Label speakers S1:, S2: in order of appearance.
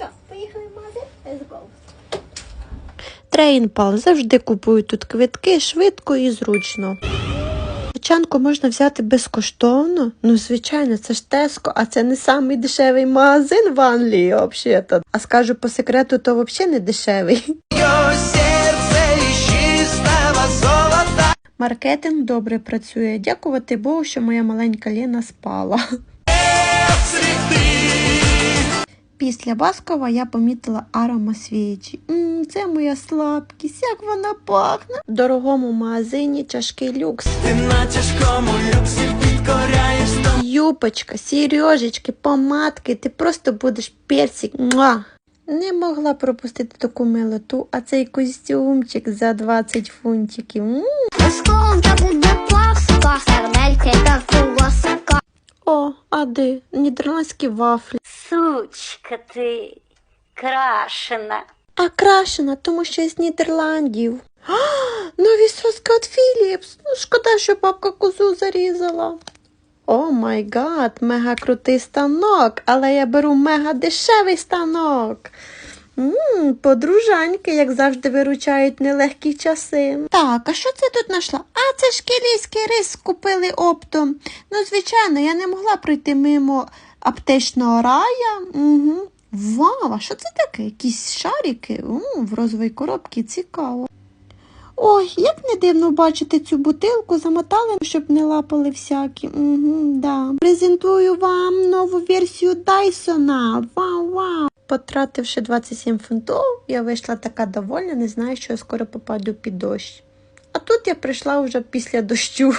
S1: Що, поїхали в магазин? Let's go.
S2: Трейнпал завжди купую тут квитки швидко і зручно. Очанку можна взяти безкоштовно. Ну, звичайно, це ж Теско, а це не самий дешевий магазин в Англії, взагалі. А скажу по секрету, то взагалі не дешевий. Маркетинг добре працює. Дякувати Богу, що моя маленька Лена спала. Після Баскова я помітила аромасвічі. М, це моя слабкість, як вона пахне. В дорогому магазині чашки люкс.
S3: Ти на тяжкому люксі підкоряєш сто
S2: Юпочка, сережечки, помадки, ти просто будеш персик. Муа! Не могла пропустити таку милоту, а цей костюмчик за 20 фунтиків. М. О, а де? Нідерландські вафлі.
S1: Сучка ти, крашена.
S2: А крашена, тому що з Нідерландів. А, соски від Philips. Ну, шкода, що бабка козу зарізала. О май гад, мега крутий станок, але я беру мега дешевий станок. Ммм, подружаньки, як завжди, виручають нелегкі часи. Так, а що це тут знайшла? А це ж кілійський рис купили оптом. Ну, звичайно, я не могла пройти мимо аптечного рая. Угу. Вау, а що це таке? Якісь шарики? У, в розовій коробці цікаво. Ой, як не дивно бачити цю бутилку, замотали, щоб не лапали всякі. Угу, да. Презентую вам нову версію Дайсона. Вау, вау. Потративши 27 фунтів, я вийшла така довольна, не знаю, що я скоро попаду під дощ. А тут я прийшла вже після дощу.